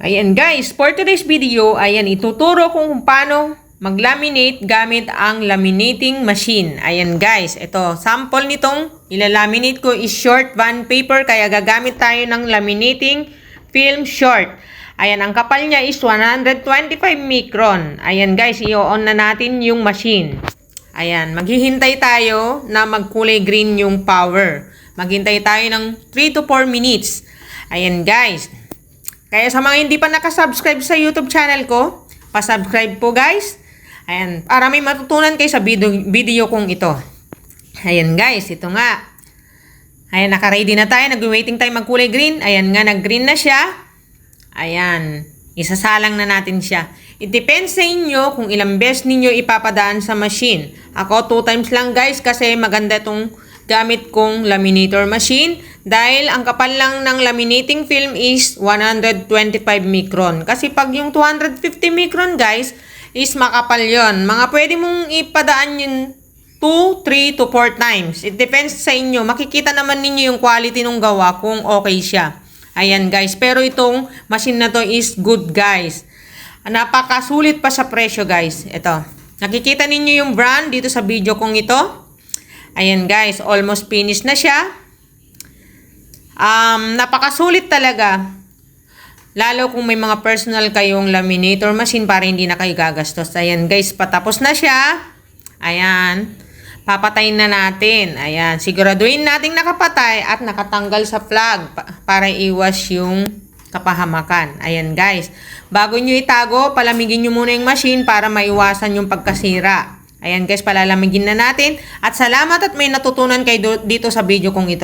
Ayan guys, for today's video, ayan ituturo kung paano mag-laminate gamit ang laminating machine. Ayan guys, ito sample nitong ilalaminate ko is short bond paper kaya gagamit tayo ng laminating film short. Ayan, ang kapal niya is 125 micron. Ayan guys, i-on na natin yung machine. Ayan, maghihintay tayo na magkulay green yung power. Maghintay tayo ng 3 to 4 minutes. Ayan guys. Kaya sa mga hindi pa nakasubscribe sa YouTube channel ko, pasubscribe po guys. Ayan, para may matutunan kayo sa video, video kong ito. Ayan guys, ito nga. Ayan, naka-ready na tayo. Nag-waiting tayo magkulay green. Ayan nga, nag-green na siya. Ayan, isasalang na natin siya. It depends sa inyo kung ilang beses ninyo ipapadaan sa machine. Ako, two times lang guys kasi maganda itong gamit kong laminator machine dahil ang kapal lang ng laminating film is 125 micron. Kasi pag yung 250 micron guys is makapal yon. Mga pwede mong ipadaan yun 2, 3 to 4 times. It depends sa inyo. Makikita naman ninyo yung quality ng gawa kung okay siya. Ayan guys. Pero itong machine na to is good guys. Napakasulit pa sa presyo guys. Ito. Nakikita ninyo yung brand dito sa video kong ito. Ayan guys. Almost finished na siya. Um, napakasulit talaga. Lalo kung may mga personal kayong laminator machine para hindi na kayo gagastos. Ayan guys, patapos na siya. Ayan. Papatayin na natin. Ayan. Siguraduhin nating nakapatay at nakatanggal sa pa- para iwas yung kapahamakan. Ayan guys. Bago nyo itago, palamigin nyo muna yung machine para maiwasan yung pagkasira. Ayan guys, palalamigin na natin. At salamat at may natutunan kayo dito sa video kong ito.